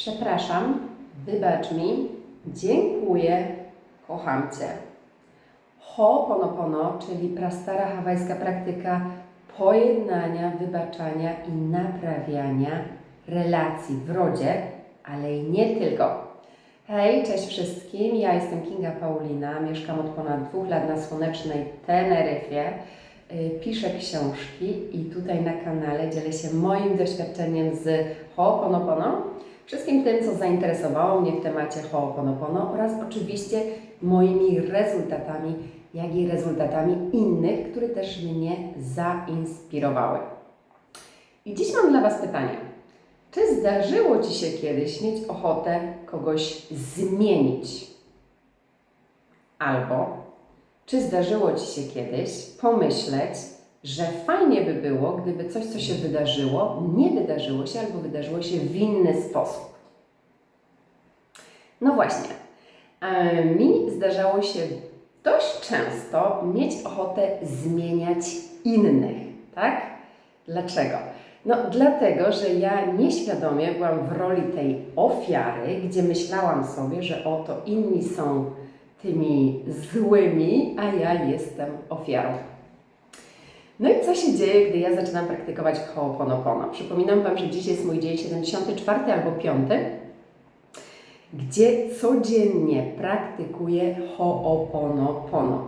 przepraszam, wybacz mi, dziękuję, kocham Cię. Ho'oponopono, czyli prastara hawajska praktyka pojednania, wybaczania i naprawiania relacji w rodzie, ale i nie tylko. Hej, cześć wszystkim. Ja jestem Kinga Paulina, mieszkam od ponad dwóch lat na słonecznej Teneryfie. Y, Piszę książki i tutaj na kanale dzielę się moim doświadczeniem z Ho'oponopono, wszystkim tym, co zainteresowało mnie w temacie Ho'oponopono oraz oczywiście moimi rezultatami, jak i rezultatami innych, które też mnie zainspirowały. I dziś mam dla Was pytanie. Czy zdarzyło Ci się kiedyś mieć ochotę kogoś zmienić? Albo czy zdarzyło Ci się kiedyś pomyśleć, że fajnie by było, gdyby coś, co się wydarzyło, nie wydarzyło się albo wydarzyło się w inny sposób? No właśnie, e, mi zdarzało się dość często mieć ochotę zmieniać innych, tak? Dlaczego? No, dlatego, że ja nieświadomie byłam w roli tej ofiary, gdzie myślałam sobie, że oto inni są tymi złymi, a ja jestem ofiarą. No i co się dzieje, gdy ja zaczynam praktykować Ho'oponopono? Przypominam Wam, że dziś jest mój dzień 74 albo 5, gdzie codziennie praktykuję Ho'oponopono.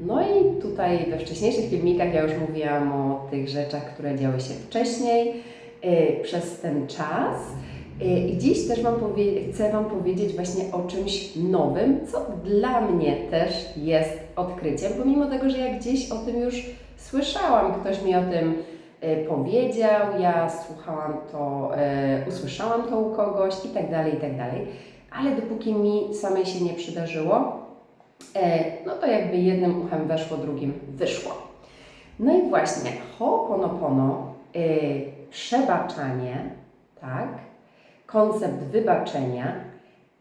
No i tutaj we wcześniejszych filmikach ja już mówiłam o tych rzeczach, które działy się wcześniej, yy, przez ten czas. Yy, I dziś też wam chcę Wam powiedzieć właśnie o czymś nowym, co dla mnie też jest odkryciem, pomimo tego, że ja gdzieś o tym już słyszałam, ktoś mi o tym yy, powiedział, ja słuchałam to, yy, usłyszałam to u kogoś i tak dalej, i tak dalej. Ale dopóki mi samej się nie przydarzyło, E, no to jakby jednym uchem weszło, drugim wyszło. No i właśnie Ho'oponopono, przebaczanie, tak, koncept wybaczenia,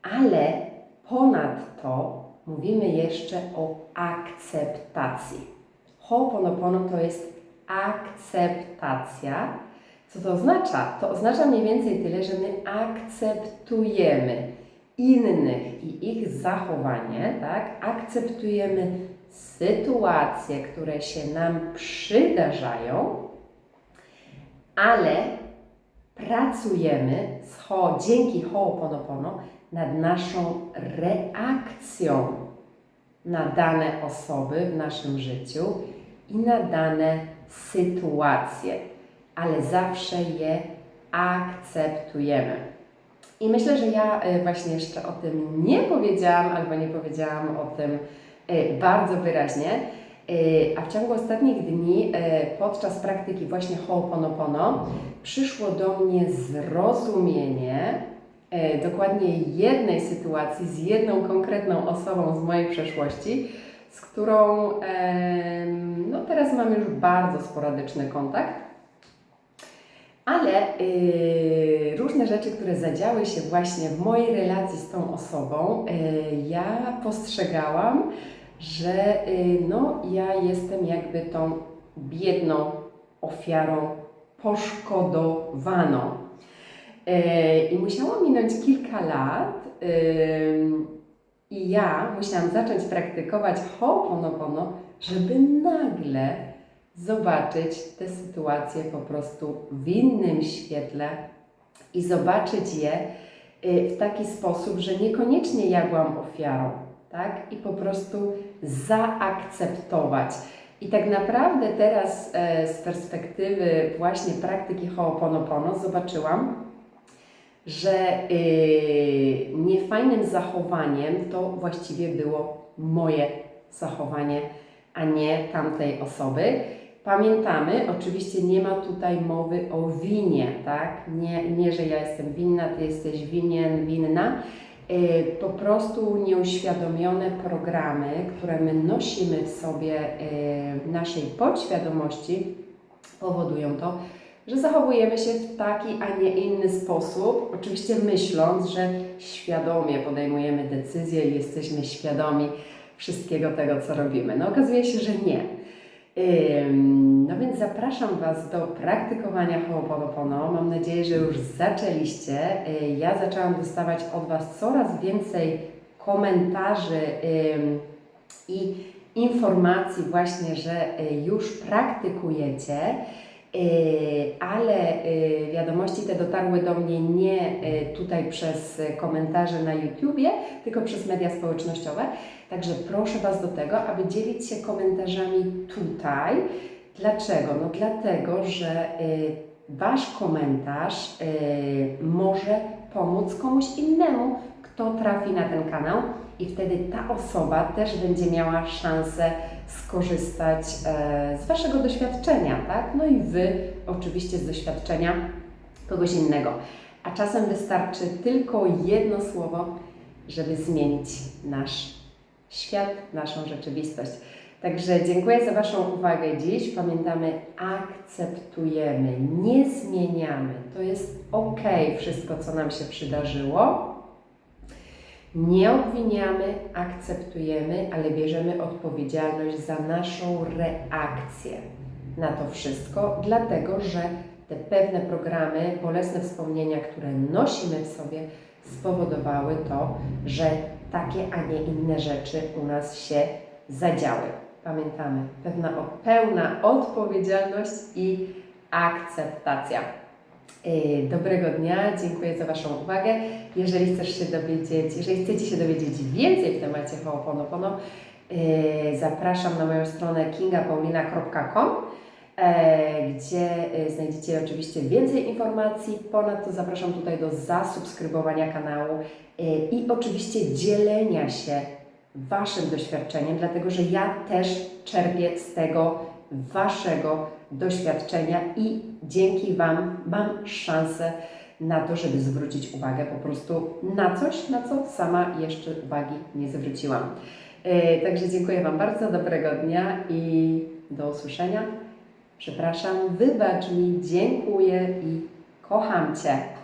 ale ponadto mówimy jeszcze o akceptacji. Ho'oponopono to jest akceptacja. Co to oznacza? To oznacza mniej więcej tyle, że my akceptujemy innych i ich zachowanie, tak? Akceptujemy sytuacje, które się nam przydarzają, ale pracujemy z ho, dzięki Ho'oponopono nad naszą reakcją na dane osoby w naszym życiu i na dane sytuacje, ale zawsze je akceptujemy. I myślę, że ja e, właśnie jeszcze o tym nie powiedziałam, albo nie powiedziałam o tym e, bardzo wyraźnie, a w ciągu ostatnich dni, e, podczas praktyki właśnie Ho'oponopono, przyszło do mnie zrozumienie e, dokładnie jednej sytuacji z jedną konkretną osobą z mojej przeszłości, z którą no teraz mam już bardzo sporadyczny kontakt. Ale yy, różne rzeczy, które zadziały się właśnie w mojej relacji z tą osobą, yy, ja postrzegałam, że yy, no, ja jestem jakby tą biedną ofiarą poszkodowaną. Yy, I musiało minąć kilka lat yy, i ja musiałam zacząć praktykować Ho'oponopono, żeby nagle zobaczyć te sytuacje po prostu w innym świetle i zobaczyć je y, w taki sposób, że niekoniecznie ja byłam ofiarą, tak? I po prostu zaakceptować. I tak naprawdę teraz e, z perspektywy właśnie praktyki Ho'oponopono zobaczyłam, że y, niefajnym zachowaniem to właściwie było moje zachowanie, a nie tamtej osoby. Pamiętamy, oczywiście nie ma tutaj mowy o winie, tak? Nie, nie że ja jestem winna, ty jesteś winien, winna. Y, Po prostu nieuświadomione programy, które my nosimy w sobie y, w naszej podświadomości, powodują to, że zachowujemy się w taki, a nie inny sposób, oczywiście myśląc, że świadomie podejmujemy decyzje i jesteśmy świadomi wszystkiego tego, co robimy. No okazuje się, że nie. No więc zapraszam Was do praktykowania Ho'oponopono. Mam nadzieję, że już zaczęliście. Y, Ja zaczęłam dostawać od Was coraz więcej komentarzy i informacji właśnie, że y, już praktykujecie. Y, ale y, wiadomości te dotarły do mnie nie y, tutaj przez komentarze na YouTubie, tylko przez media społecznościowe. Także proszę Was do tego, aby dzielić się komentarzami tutaj. Dlaczego? No dlatego, że Wasz komentarz może pomóc komuś innemu, kto trafi na ten kanał i wtedy ta osoba też będzie miała szansę skorzystać e, z Waszego doświadczenia, tak? No i Wy oczywiście z doświadczenia kogoś innego. A czasem wystarczy tylko jedno słowo, żeby zmienić nasz świat, naszą rzeczywistość. Także dziękuję za Waszą uwagę dziś. Pamiętamy, akceptujemy, nie zmieniamy. To jest ok, wszystko, co nam się przydarzyło. Nie obwiniamy, akceptujemy, ale bierzemy odpowiedzialność za naszą reakcję na to wszystko, dlatego że te pewne programy, bolesne wspomnienia, które nosimy w sobie, spowodowały to, że takie, a nie inne rzeczy u nas się zadziały. Pamiętamy, pewna, pełna odpowiedzialność i akceptacja. Yy, Dobrego dnia, dziękuję za Waszą uwagę. Jeżeli chcesz się dowiedzieć, jeżeli chcecie się dowiedzieć więcej w temacie Ho'oponopono, yy, zapraszam na moją stronę kingapaulina.com, e, gdzie e, znajdziecie oczywiście więcej informacji. Ponadto zapraszam tutaj do zasubskrybowania kanału e, i oczywiście dzielenia się Waszym doświadczeniem, dlatego że ja też czerpię z tego Waszego doświadczenia i dzięki Wam mam szansę na to, żeby zwrócić uwagę po prostu na coś, na co sama jeszcze uwagi nie zwróciłam. E, Także dziękuję Wam bardzo, dobrego dnia i do usłyszenia. Przepraszam, wybacz mi, dziękuję i kocham Cię.